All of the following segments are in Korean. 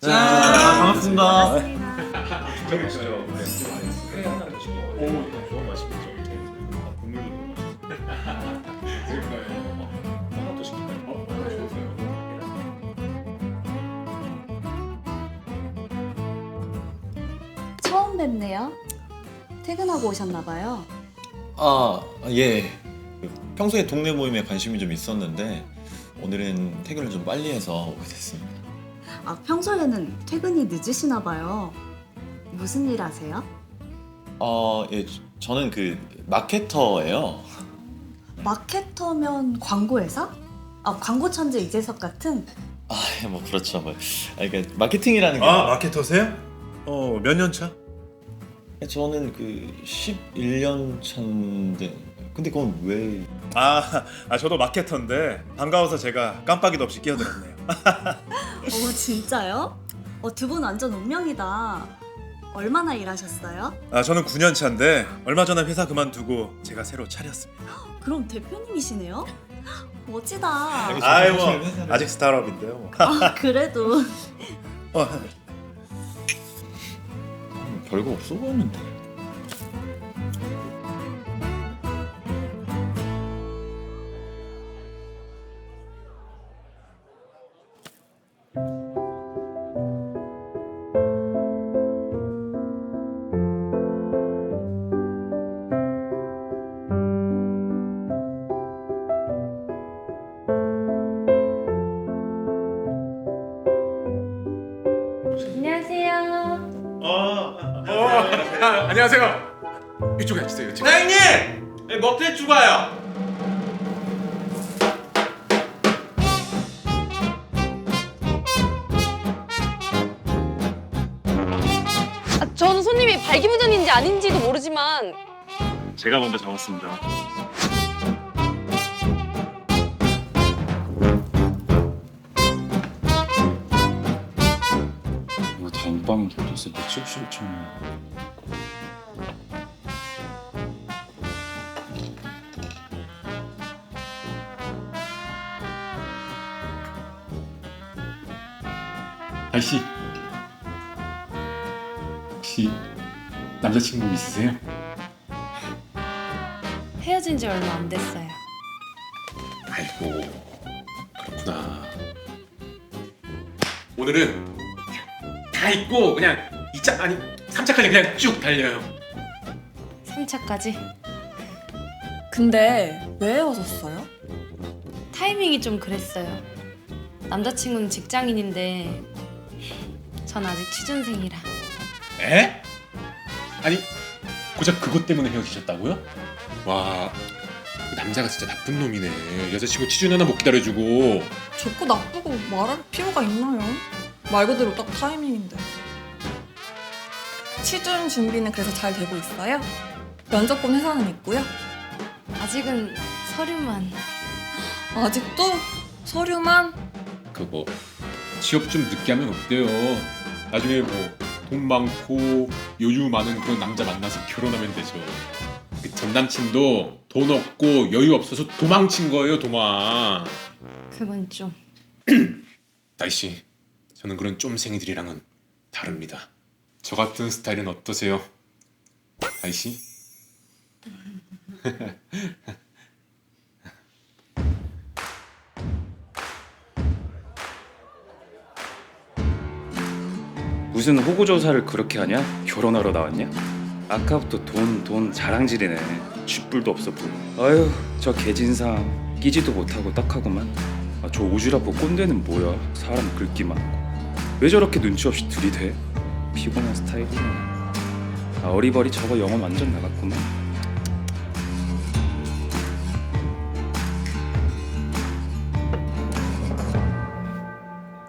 짠 반갑습니다. 어. 처음 뵙네요. 퇴근하고 오셨나 봐요. 아 예. 평소에 동네 모임에 관심이 좀 있었는데 오늘은 퇴근을 좀 빨리 해서 오게 됐습니다. 아, 평소에는 퇴근이 늦으시나 봐요. 무슨 일 하세요? 어, 예, 저는 그 마케터예요. 마케터면 광고회사? 아, 광고 천재 이재석 같은? 아, 뭐 그렇죠. 뭐, 아, 그러니까 마케팅이라는 게 아 마케터세요? 어 몇 년 차? 저는 그 11년 차인데 근데 그건 왜? 아, 아 저도 마케터인데 반가워서 제가 깜빡이도 없이 끼어들었네요. 어, 진짜요? 어, 두 분 완전 운명이다. 얼마나 일하셨어요? 아 저는 9년 차인데 얼마 전에 회사 그만두고 제가 새로 차렸습니다. 그럼 대표님이시네요? 멋지다. 아이 뭐 아직 스타트업인데요. 뭐. 아, 그래도. 어, 음, 별거 없어 보였는데. 안녕하세요. 아, 안녕하세요. 이쪽에 앉으세요. 사장님! 먹태 추가요. 아, 저는 손님이 발기부전인지 아닌지도 모르지만 제가 먼저 잡았습니다. 다음방은 도대체 며칠 실증이야 아저씨 혹시 남자친구 있으세요? 헤어진 지 얼마 안 됐어요. 아이고 그렇구나. 오늘은 다 잊고 그냥 2차 아니 3차까지 그냥 쭉 달려요. 3차까지 근데 왜 헤어졌어요? 타이밍이 좀 그랬어요. 남자친구는 직장인인데 전 아직 취준생이라 에? 아니 고작 그것 때문에 헤어지셨다고요? 와 남자가 진짜 나쁜 놈이네. 여자친구 취준 하나 못 기다려주고 좋고 나쁘고 말할 필요가 있나요? 말 그대로 딱 타이밍인데. 취준 준비는 그래서 잘 되고 있어요? 면접 본 회사는 있고요. 아직은 서류만 아직도 서류만 그뭐 취업 좀 늦게 하면 어때요? 나중에 뭐 돈 많고 여유 많은 그런 남자 만나서 결혼하면 되죠. 그 전 남친도 돈 없고 여유 없어서 도망친 거예요, 도망. 그건 좀 다이 씨, 저는 그런 쫌생이들이랑은 다릅니다. 저 같은 스타일은 어떠세요? 다이 씨? 무슨 호구 조사를 그렇게 하냐? 결혼하러 나왔냐? 아까부터 돈 돈 자랑질이네 쥐뿔도 없어 보여 아휴 저 개진상 끼지도 못하고 딱하구만 아, 저 오지랖고 꼰대는 뭐야 사람 긁기 많고 왜 저렇게 눈치 없이 들이대? 피곤한 스타일이네 아, 어리버리 저거 영혼 완전 나갔구만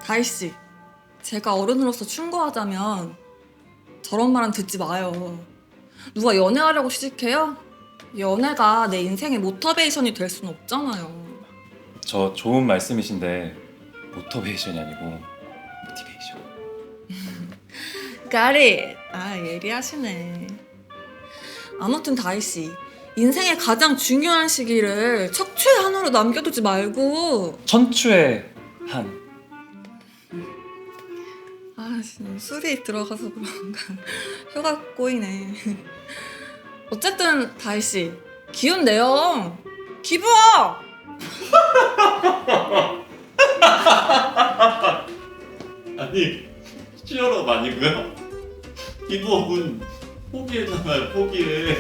다희 씨, 제가 어른으로서 충고하자면 저런 말은 듣지 마요. 누가 연애하려고 시집해요? 연애가 내 인생의 모터베이션이 될순 없잖아요. 저 좋은 말씀이신데 모터베이션이 아니고 까리, 아 예리하시네. 아무튼 다희 씨, 인생의 가장 중요한 시기를 척추의 한으로 남겨두지 말고 천추의 한 아, 지금 술이 들어가서 그런가 혀가 꼬이네. 어쨌든 다희 씨 기운 내요. 기부! 아니 치열업 아니고요? 기부업은 포기했잖아요 포기해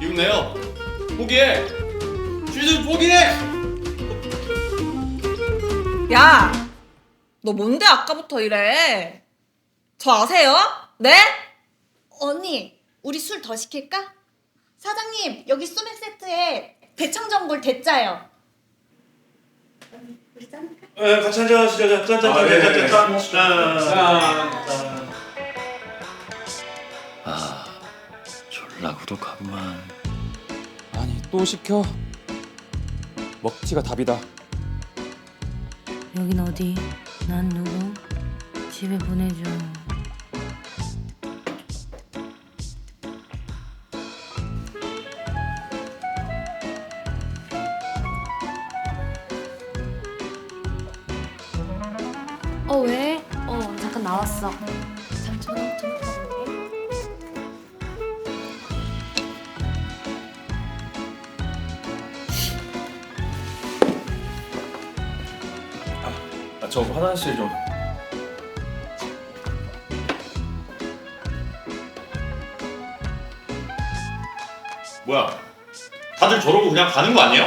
기운내요 포기해 시즌 포기해 야, 너 뭔데 아까부터 이래? 저 아세요? 네? 언니, 우리 술 더 시킬까? 사장님, 여기 소맥 세트에 대청전골 대짜요. 우리 짠? 네, 같이 한잔 하시죠. 짠짠짠짠짠짠. 아 라 고독하구만 아니 또 시켜? 먹튀가 답이다. 여긴 어디? 난 누구? 집에 보내줘. 어 왜? 어 잠깐 나왔어. 저 화장실 좀. 뭐야 다들 저러고 그냥 가는 거 아니에요?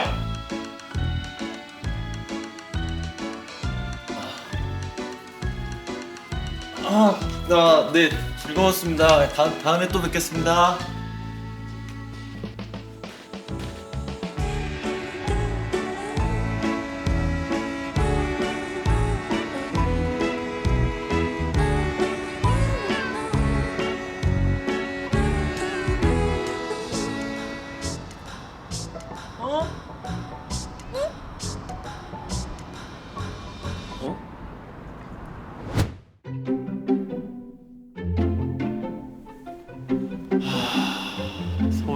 아 네 즐거웠습니다 다, 다음에 또 뵙겠습니다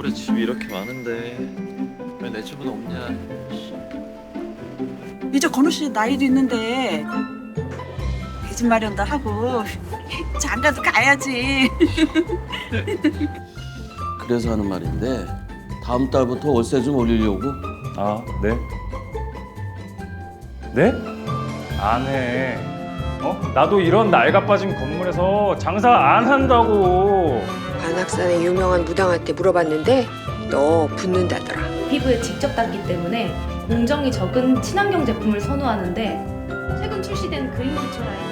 서울에 집이 이렇게 많은데 왜 내 집은 없냐 이제 건우 씨 나이도 있는데 빚 마련도 하고 장가도 가야지. 그래서 하는 말인데 다음 달부터 월세 좀 올리려고 아 네. 네? 안 해. 어? 나도 이런 낡아 빠진 건물에서 장사 안 한다고. 관악산의 유명한 무당한테 물어봤는데 너 붙는다더라. 피부에 직접 닿기 때문에 공정이 적은 친환경 제품을 선호하는데 최근 출시된 그린 기초 라인